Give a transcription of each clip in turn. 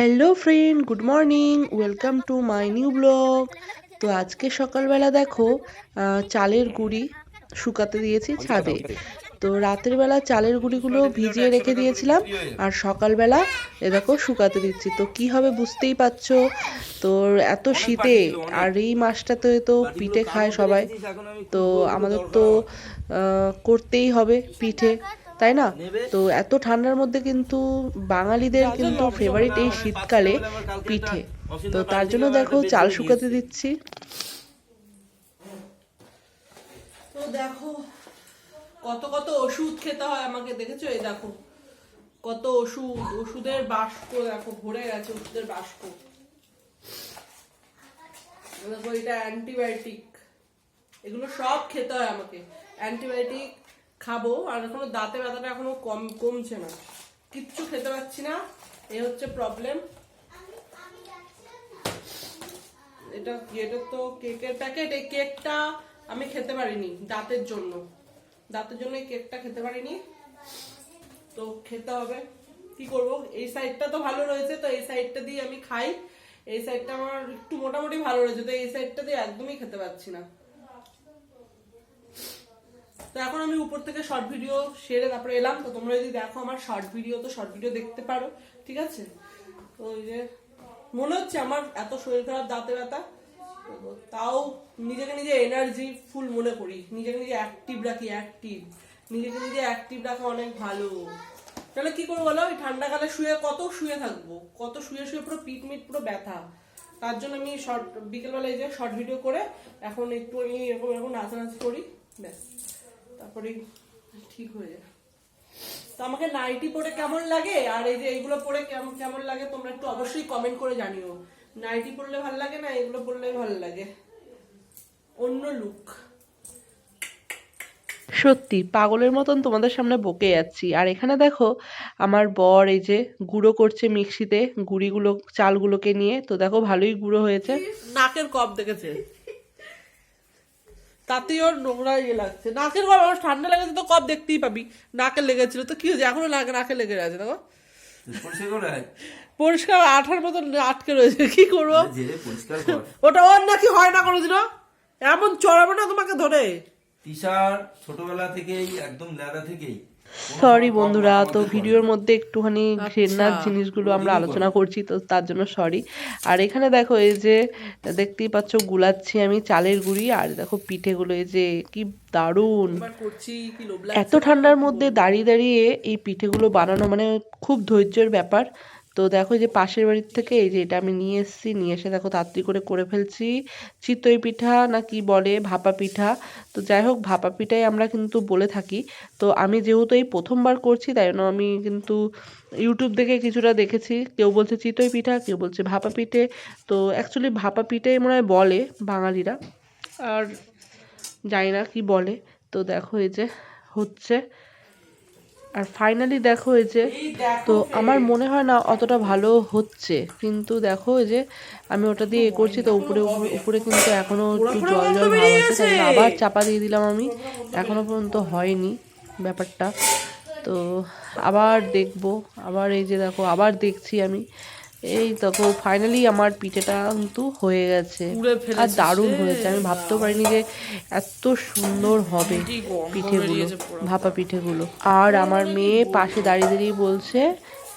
Hello friend good morning welcome to my new blog তো আজকে সকালবেলা দেখো চালের গুঁড়ি শুকাতে দিয়েছি ছাদে। তো রাতের বেলা চালের গুঁড়িগুলো ভিজিয়ে রেখে দিয়েছিলাম আর সকালবেলা এ দেখো শুকাতে দিচ্ছি। তো কি হবে বুঝতেই পারছ? তো এত শীতে আর এই মাসটাতে তো পিঠে খায় সবাই। তো আমাদের তো করতেই হবে পিঠে। তাই না? তো এত ঠান্ডার মধ্যে কিন্তু বাঙালিদের কিন্তু ফেভারিট এই শীতকালে পিঠে। তো তার জন্য দেখো চাল শুকাতে দিচ্ছি। তো দেখো কত কত ওষুধ খেতে হয় আমাকে দেখেছ? এই দেখো কত ওষুধ ওষুধের বাস্ক দেখো ভরে গেছে ওষুধের এই দেখো এটা অ্যান্টিবায়োটিক এগুলো সব খেতে হয় আমাকে। অ্যান্টিবায়োটিক খাব, আর এখনও দাঁতে ব্যথাটা এখনও কম, কমছে না। কিচ্ছু খেতে পাচ্ছি না, এ হচ্ছে প্রবলেম এটা এটা তো কেকের প্যাকেট এই কেকটা আমি খেতে পারিনি দাঁতের জন্য। দাঁতের জন্য এই কেকটা খেতে পারিনি। তো খেতে হবে। কি করব? এই সাইডটা তো ভালো রয়েছে, তো এই সাইডটা দিয়ে আমি খাই। এই সাইডটা আমার একটু মোটামুটি ভালো রয়েছে, তো এই সাইডটা দিয়ে একদমই খেতে পাচ্ছি না। তো এখন আমি উপর থেকে শর্ট ভিডিও সেরে তারপরে এলাম। তো তোমরা যদি দেখো আমার শর্ট ভিডিও তো শর্ট ভিডিও দেখতে পারো, ঠিক আছে? তো ওই যে, মনে হচ্ছে আমার এত শরীর খারাপ দাঁতে ব্যথা তাও নিজেকে নিজে এনার্জি ফুল মনে করি। নিজেকে নিজে অ্যাক্টিভ রাখি অ্যাক্টিভ নিজেকে নিজে অ্যাক্টিভ রাখা অনেক ভালো। তাহলে কি করব বলো? ওই ঠান্ডাকালে শুয়ে কত শুয়ে থাকব? কত শুয়ে শুয়ে পুরো পিট মিট, পুরো ব্যথা। তার জন্য আমি শর্ট বিকেলবেলা এই যে শর্ট ভিডিও করে, এখন একটু আমি এরকম এরকম নাচানাচি করি, ব্যাস। তারপরে ঠিক হয়ে যায়। তো আমাকে নাইটি পরে কেমন লাগে? আর এই যে এইগুলো পরে কেমন কেমন লাগে তোমরা একটু অবশ্যই কমেন্ট করে জানিও। নাইটি পরলে ভালো লাগে না এগুলো পরলে ভালো লাগে? অন্য লুক সত্যি পাগলের মতন তোমাদের সামনে বকে যাচ্ছি। আর এখানে দেখো আমার বর এই যে গুঁড়ো করছে মিক্সিতে গুঁড়িগুলো চালগুলোকে নিয়ে। তো দেখো ভালোই গুঁড়ো হয়েছে। নাকের কপ দেখেছে। তাতেই ওর নোংরা ইয়ে লাগছে। নাকের কপ আমার ঠান্ডা লেগেছে তো কব দেখতেই পাবি। নাকে লেগেছিল। তো কি হয়েছে? এখনও নাকে নাকে লেগে আছে দেখো। পরিষ্কার আঠার মতন আটকে রয়েছে। কি করব? ওটা ওর নাকি হয় না কোনোদিন এমন চড়াবে না তোমাকে ধরে। তিশার ছোটবেলা থেকেই একদম লেদা থেকেই সরি বন্ধুরা তো ভিডিওর মধ্যে একটুখানি ঘৃণার জিনিসগুলো আমরা আলোচনা করছি তো তার জন্য সরি আর এখানে দেখো এই যে দেখতেই পাচ্ছ গুলাচ্ছি আমি চালের গুঁড়ি আর দেখো পিঠেগুলো এই যে কি দারুণ। এত ঠান্ডার মধ্যে দাঁড়িয়ে দাঁড়িয়ে এই পিঠেগুলো বানানো মানে খুব ধৈর্যের ব্যাপার। তো দেখো যে পাশের বাড়ির থেকে এই যে এটা আমি নিয়ে এসেছি, নিয়ে এসে দেখো তাড়াতাড়ি করে করে ফেলছি। চিতই পিঠা না কি বলে ভাপা পিঠা। তো যাই হোক, ভাপা পিঠাই আমরা কিন্তু বলে থাকি। তো আমি যেহেতু এই প্রথমবার করছি, তাই জন্য আমি কিন্তু ইউটিউব থেকে কিছুটা দেখেছি। কেউ বলছে চিতই পিঠা, কেউ বলছে ভাপা পিঠে। তো অ্যাকচুয়ালি ভাপা পিঠাই মনে হয় বলে বাঙালিরা। আর জানি না কি বলে। তো দেখো এই যে হচ্ছে। আর ফাইনালি দেখো এই যে তো আমার মনে হয় না অতটা ভালো হচ্ছে কিন্তু দেখো এই যে আমি ওটা দিয়ে এ করছি তো উপরে উপরে- কিন্তু এখনও একটু জল জল ভাব আছে তাই আবার চাপা দিয়ে দিলাম আমি। এখনও পর্যন্ত হয়নি ব্যাপারটা। তো আবার দেখব আবার এই যে দেখো আবার দেখছি আমি। এই দেখো ফাইনালি আমার পিঠেটা কিন্তু হয়ে গেছে। আর দারুণ হয়েছে আমি ভাবতেও পারিনি যে এত সুন্দর হবে পিঠেগুলো। ভাপা পিঠেগুলো। আর আমার মেয়ে পাশে দাঁড়িয়ে দাঁড়িয়ে বলছে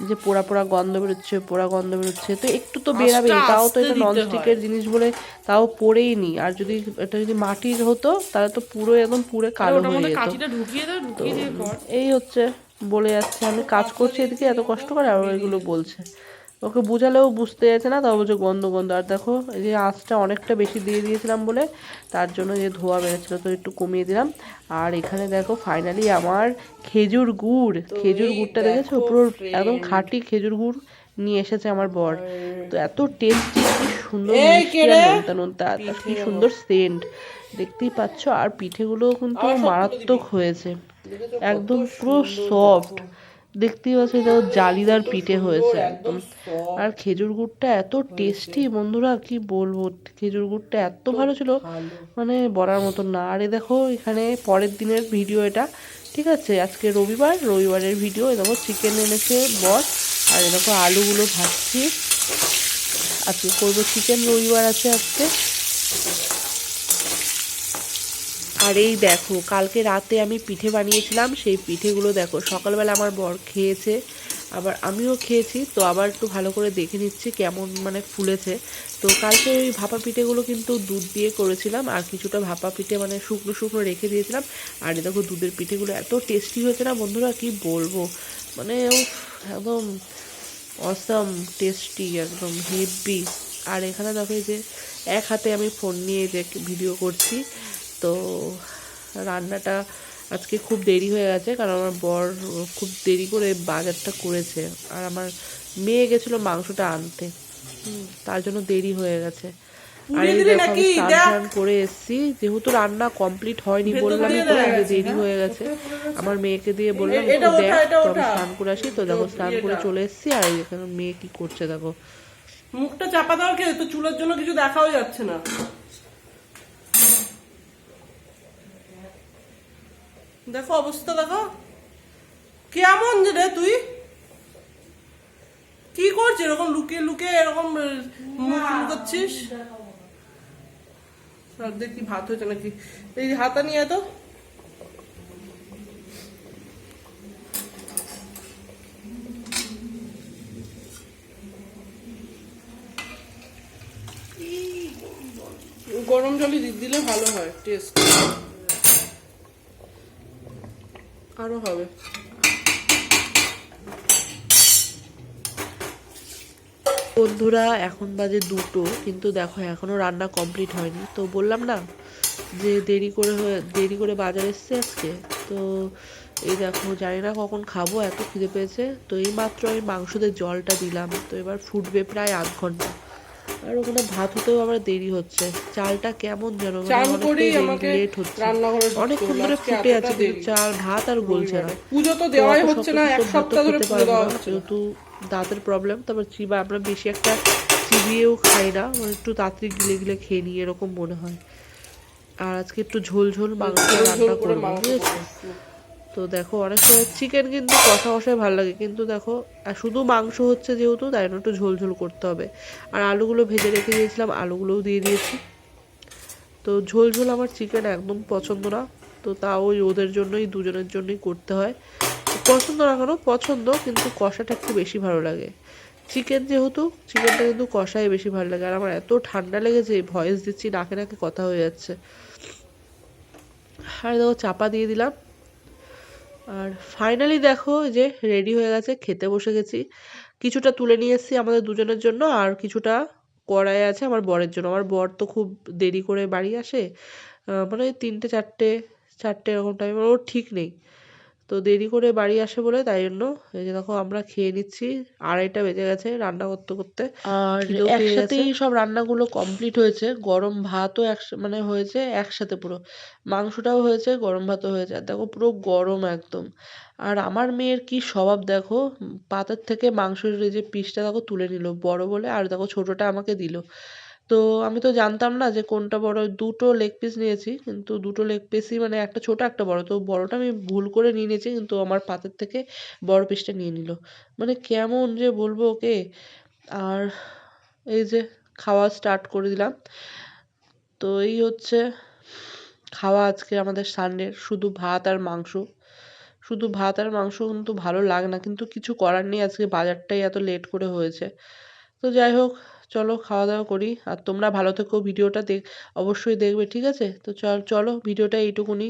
যে পোড়া পোড়া গন্ধ বেরোচ্ছে পোড়া গন্ধ বেরোচ্ছে। তো একটু তো বেরাবে তাও তো এটা ননস্টিকের জিনিস বলে তাও পড়েই নি। আর যদি এটা যদি মাটির হতো তাহলে তো পুরো একদম পুরো কালো হয়ে যেত। এই হচ্ছে বলে যাচ্ছে আমি কাজ করছি এদিকে এত কষ্ট করে আর ও এগুলো বলছে। ওকে বুঝালেও বুঝতে যাচ্ছে না তাও বলছে গন্ধ গন্ধ। আর দেখো এই যে আঁচটা অনেকটা বেশি দিয়ে দিয়েছিলাম বলে তার জন্য যে ধোয়া বেরোচ্ছিলো তো একটু কমিয়ে দিলাম। আর এখানে দেখো ফাইনালি আমার খেজুর গুড় খেজুর গুড়টা দেখেছ? পুরো একদম খাঁটি খেজুর গুড় নিয়ে এসেছে আমার বর। তো এত টেস্টি কি সুন্দর? নোনতা নোনতা কি সুন্দর সেন্ট দেখতেই পাচ্ছ আর পিঠেগুলো কিন্তু মারাত্মক হয়েছে। একদম পুরো সফট দেখতেই পাচ্ছ তো জালিদার পিঠে হয়েছে একদম আর খেজুর গুড়টা এত টেস্টি বন্ধুরা কি বলব? খেজুর গুড়টা এত ভালো ছিল মানে বলার মতন না। আরে দেখো এখানে পরের দিনের ভিডিও এটা ঠিক আছে? আজকে রবিবার রবিবারের ভিডিও দেখো চিকেন এনেছে বস আর এ দেখো আলুগুলো ভাজছি। আজকে করব চিকেন রবিবার আছে আজকে। আর এই দেখো, কালকে রাতে আমি পিঠে বানিয়েছিলাম, সেই পিঠেগুলো দেখো, সকালবেলা আমার বর খেয়েছে, আবার আমিও খেয়েছি, তো আবার একটু ভালো করে দেখে নিচ্ছি কেমন মানে ফুলেছে। তো কালকে ওই ভাপা পিঠেগুলো কিন্তু দুধ দিয়ে করেছিলাম, আর কিছুটা ভাপা পিঠে মানে শুকনো শুকনো রেখে দিয়েছিলাম, আর দেখো দুধের পিঠেগুলো এত টেস্টি হয়েছে না বন্ধুরা, কি বলব? মানে একদম অসম, টেস্টি, একদম হেভি। আর এখানে দেখো যে, এক হাতে আমি ফোন নিয়ে যে ভিডিও করছি তো রান্নাটা আজকে খুব দেরি হয়ে গেছে কারণ আমার বর খুব দেরি করে বাজারটা করেছে। আর আমার মেয়ে গেছিল মাংসটা আনতে। তার জন্য দেরি হয়ে গেছে। আর? স্নান করে এসেছি। যেহেতু রান্না কমপ্লিট হয়নি যে দেরি হ্যাঁ? গেছে। আমার মেয়েকে দিয়ে বললাম দেখ তো আমি স্নান করে আসি। তো দেখো স্নান করে চলে এসেছি। আর এই এখানে মেয়ে কি করছে দেখো। মুখটা চাপা দেওয়ার কে? তো চুলের জন্য কিছু দেখাও যাচ্ছে না। দেখো অবস্থা দেখো। কেমন রে তুই? কি করছিস? এরকম লুকিয়ে লুকিয়ে এরকম মুখ লুকাচ্ছিস আর ভাত হয়েছে নাকি। এই হাতা নিয়ে তো। গরম জলই দিলে ভালো হয় টেস্ট আরও হবে। বন্ধুরা, এখন বাজে দুটো, কিন্তু দেখো এখনও রান্না কমপ্লিট হয়নি। তো বললাম না যে দেরি করে দেরি করে বাজার এসছে আজকে। তো এই দেখো, জানি না কখন খাব, এত খিদে পেয়েছে। তো এই মাত্র আমি মাংসতে জলটা দিলাম। তো এবার ফুটবে প্রায় আধ ঘণ্টা। আর ওখানে ভাত হতেও আবার দেরি হচ্ছে। চালটা কেমন যেন আমাকে লেট হচ্ছে। অনেকক্ষণ ধরে ফুটে আছে কিন্তু চাল ভাত আর গলছে না। পুজো তো দেওয়াই হচ্ছে না এক সপ্তাহ ধরে। যেহেতু দাঁতের প্রবলেম তারপর চিবা আমরা বেশি একটা চিবিয়েও খাই না মানে একটু তাড়াতাড়ি গিলে গিলে খেয়ে নিই এরকম মনে হয়। আর আজকে একটু ঝোল ঝোল মাংস রান্না করে করব বুঝেছ। তো দেখো, অনেক সময় চিকেন কিন্তু কষা কষাই ভালো লাগে। কিন্তু দেখো শুধু মাংস হচ্ছে যেহেতু, তাই জন্য একটু ঝোল ঝোল করতে হবে। আর আলুগুলো ভেজে রেখে দিয়েছিলাম, আলুগুলোও দিয়ে দিয়েছি। তো ঝোল ঝোল আমার চিকেন একদম পছন্দ না। তো তাও ওই ওদের জন্যই, দুজনের জন্যই করতে হয়। পছন্দ না কেন, পছন্দ, কিন্তু কষাটা একটু বেশি ভালো লাগে। চিকেন যেহেতু চিকেনটা কিন্তু কষাই বেশি ভালো লাগে। আর আমার এত ঠান্ডা লেগেছে ভয়েস দিচ্ছি, নাকে নাকে কথা হয়ে যাচ্ছে। আর দেখো, চাপা দিয়ে দিলাম। আর ফাইনালি দেখো যে রেডি হয়ে গেছে, খেতে বসে গেছি। কিছুটা তুলে নিয়ে এসেছি আমাদের দুজনের জন্য, আর কিছুটা কড়াই আছে আমার বরের জন্য। আমার বর তো খুব দেরি করে বাড়ি আসে মানে তিনটে, চারটে চারটে এরকম টাইম ওর ঠিক নেই। তো দেরি করে বাড়ি আসে বলে তাই জন্য এই যে দেখো আমরা খেয়ে নিচ্ছি আড়াইটা বেজে গেছে রান্না করতে করতে। আর। একসাথেই সব রান্নাগুলো কমপ্লিট হয়েছে গরম ভাতও এক মানে হয়েছে একসাথে পুরো। মাংসটাও হয়েছে গরম ভাতও হয়েছে। আর দেখো পুরো গরম একদম। আর আমার মেয়ের কি স্বভাব দেখো পাতের থেকে মাংসের এই যে পিসটা দেখো তুলে নিল বড় বলে আর দেখো ছোটটা আমাকে দিল। তো আমি তো জানতাম না যে কোনটা বড়, দুটো লেগ পিস নিয়েছি, কিন্তু দুটো লেগ পিসই মানে একটা ছোট, একটা বড়। তো বড়টা আমি ভুল করে নিয়ে নিয়েছি, কিন্তু আমার পাতের থেকে বড় পিসটা নিয়ে নিল। মানে কেমন যে বলব ওকে। আর এই যে খাওয়া স্টার্ট করে দিলাম। তো এই হচ্ছে খাওয়া আজকে আমাদের সানডের শুধু ভাত আর মাংস। শুধু ভাত আর মাংস কিন্তু ভালো লাগে না, কিন্তু কিছু করার নেই, আজকে বাজারটাই এত লেট করে হয়েছে। তো যাই হোক চলো খাওয়া দাওয়া করি। আর তোমরা ভালো থেকো, ভিডিওটা দেখ, অবশ্যই দেখবে, ঠিক আছে? তো চল, চলো, ভিডিওটা এইটুকুনি।